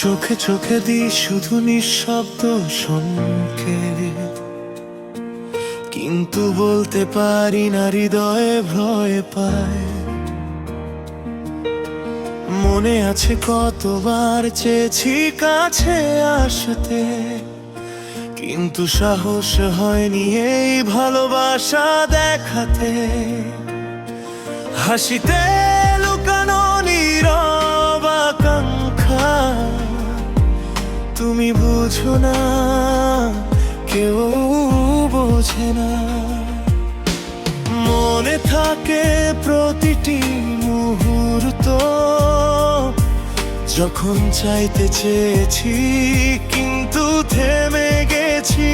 চোখে চোখে দি শুধু নিঃশব্দ সংকেত কিন্তু বলতে পারি না, হৃদয়ে ভয় পায়। মনে আছে কতবার চেয়েছি কাছে আসতে, কিন্তু সাহস হয়নি এই ভালোবাসা দেখাতে। হাসিতে তুমি বুঝো না, কেউ বোঝে না। মনে থাকে প্রতিটি মুহূর্ত, যখন চাইতে চেয়েছি, কিন্তু থেমে গেছি।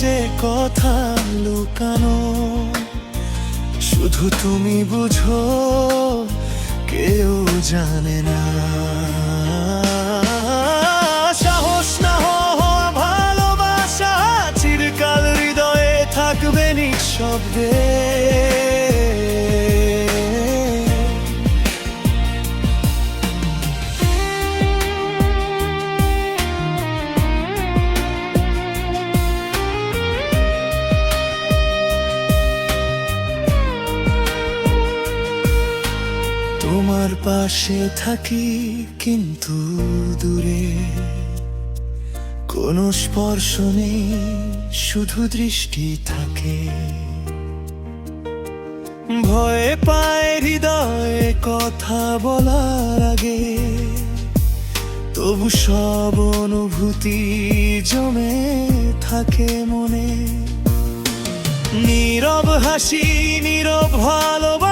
যে কথা লুকানো শুধু তুমি বুঝো কেউ জানে না। পাশে থাকি কিন্তু দূরে। কোনো স্পর্শ নেই, শুধু দৃষ্টি থাকে। ভয়ে পায় হৃদয়ে কথা বলার আগে। তবু সব অনুভূতি জমে থাকে মনে। নীরব হাসি, নীরব ভালোবাসা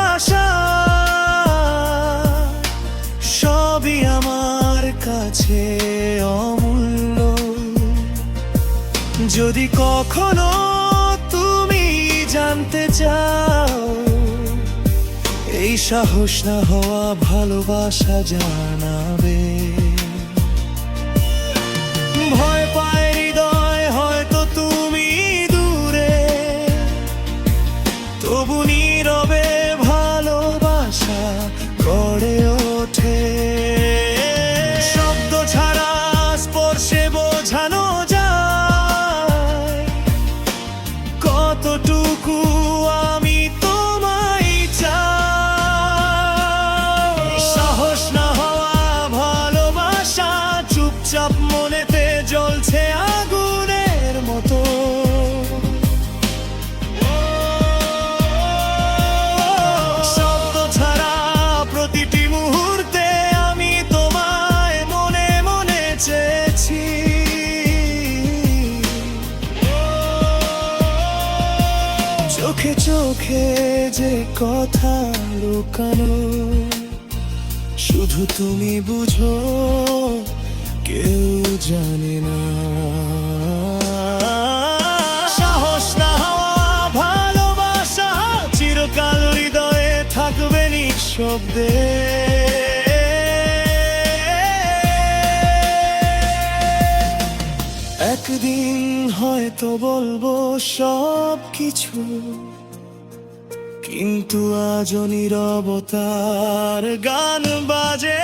যদি কখনো তুমি জানতে চাও, এই সাহস না হওয়া ভালোবাসা জানাবে। ভয় পায় হৃদয়, হয়তো তুমি দূরে, তবু নীরবে চোখে চোখে যে কথা লুকানো, শুধু তুমি বুঝো, কেউ জানে না। সাহস না ভালোবাসা, চিরকাল হৃদয়ে থাকবে নিঃশব্দে। একদিন হয়তো বলব সব কিছু কিন্তু আজ নীরবতার গান বাজে।